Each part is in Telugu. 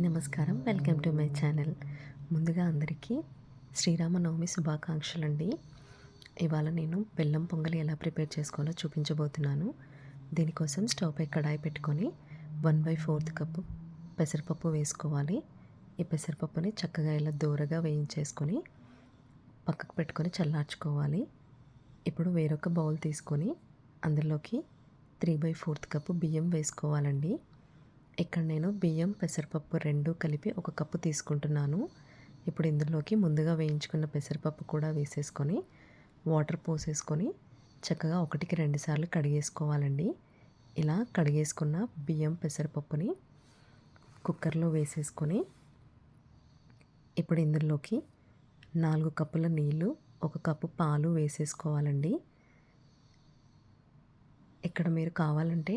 అందరికీ నమస్కారం. Welcome to my channel. ముందుగా అందరికీ శ్రీరామనవమి శుభాకాంక్షలు అండి ఇవాళ నేను బెల్లం పొంగలి ఎలా ప్రిపేర్ చేసుకోవాలో చూపించబోతున్నాను. దీనికోసం స్టవ్ పై కడాయి పెట్టుకొని వన్ బై ఫోర్త్ కప్పు పెసరపప్పు వేసుకోవాలి. ఈ పెసరపప్పుని చక్కగా ఇలా దూరగా వేయించేసుకొని పక్కకు పెట్టుకొని చల్లార్చుకోవాలి. ఇప్పుడు వేరొక బౌల్ తీసుకొని అందులోకి త్రీ బై ఫోర్త్ కప్పు బియ్యం వేసుకోవాలండి. ఇక్కడ నేను బియ్యం పెసరపప్పు రెండు కలిపి ఒక కప్పు తీసుకుంటున్నాను. ఇప్పుడు ఇందులోకి ముందుగా వేయించుకున్న పెసరపప్పు కూడా వేసేసుకొని వాటర్ పోసేసుకొని చక్కగా ఒకటికి రెండుసార్లు కడిగేసుకోవాలండి. ఇలా కడిగేసుకున్న బియ్యం పెసరపప్పుని కుక్కర్లో వేసేసుకొని ఇప్పుడు ఇందులోకి నాలుగు కప్పుల నీళ్ళు ఒక కప్పు పాలు వేసేసుకోవాలండి. ఇక్కడ మీరు కావాలంటే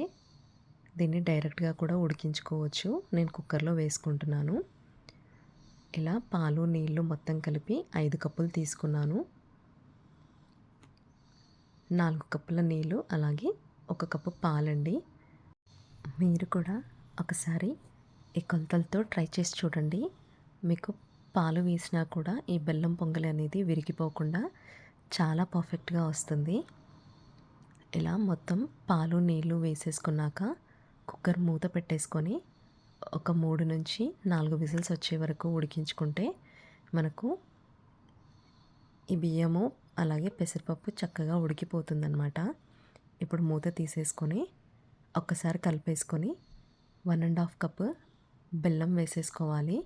దీన్ని డైరెక్ట్గా కూడా ఉడికించుకోవచ్చు. నేను కుక్కర్లో వేసుకుంటున్నాను. ఇలా పాలు నీళ్ళు మొత్తం కలిపి ఐదు కప్పులు తీసుకున్నాను. నాలుగు కప్పుల నీళ్ళు అలాగే ఒక కప్పు పాలండి. మీరు కూడా ఒకసారి ఈ కొలతలతో ట్రై చేసి చూడండి. మీకు పాలు వేసినా కూడా ఈ బెల్లం పొంగలి అనేది విరిగిపోకుండా చాలా పర్ఫెక్ట్గా వస్తుంది. ఇలా మొత్తం పాలు నీళ్ళు వేసేసుకున్నాక కుక్కర్ మూత పెట్టేసుకొని ఒక మూడు నుంచి నాలుగు విజిల్స్ వచ్చే వరకు ఉడికించుకుంటే మనకు ఈ బియ్యము అలాగే పెసరపప్పు చక్కగా ఉడికిపోతుందన్నమాట. ఇప్పుడు మూత తీసేసుకొని ఒక్కసారి కలిపేసుకొని వన్ అండ్ హాఫ్ కప్ బెల్లం వేసేసుకోవాలి.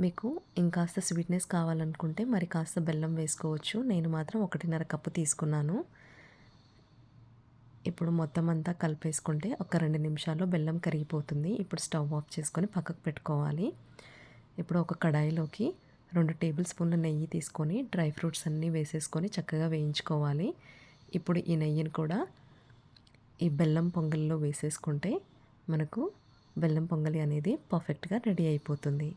మీకు ఇంకాస్త స్వీట్నెస్ కావాలనుకుంటే మరి కాస్త బెల్లం వేసుకోవచ్చు. నేను మాత్రం ఒకటిన్నర కప్పు తీసుకున్నాను. ఇప్పుడు మొత్తం అంతా కలిపేసుకుంటే ఒక రెండు నిమిషాల్లో బెల్లం కరిగిపోతుంది. ఇప్పుడు స్టవ్ ఆఫ్ చేసుకొని పక్కకు పెట్టుకోవాలి. ఇప్పుడు ఒక కడాయిలోకి రెండు టేబుల్ స్పూన్ల నెయ్యి తీసుకొని డ్రై ఫ్రూట్స్ అన్నీ వేసేసుకొని చక్కగా వేయించుకోవాలి. ఇప్పుడు ఈ నెయ్యిని కూడా ఈ బెల్లం పొంగల్లో వేసేసుకుంటే మనకు బెల్లం పొంగలి అనేది పర్ఫెక్ట్గా రెడీ అయిపోతుంది.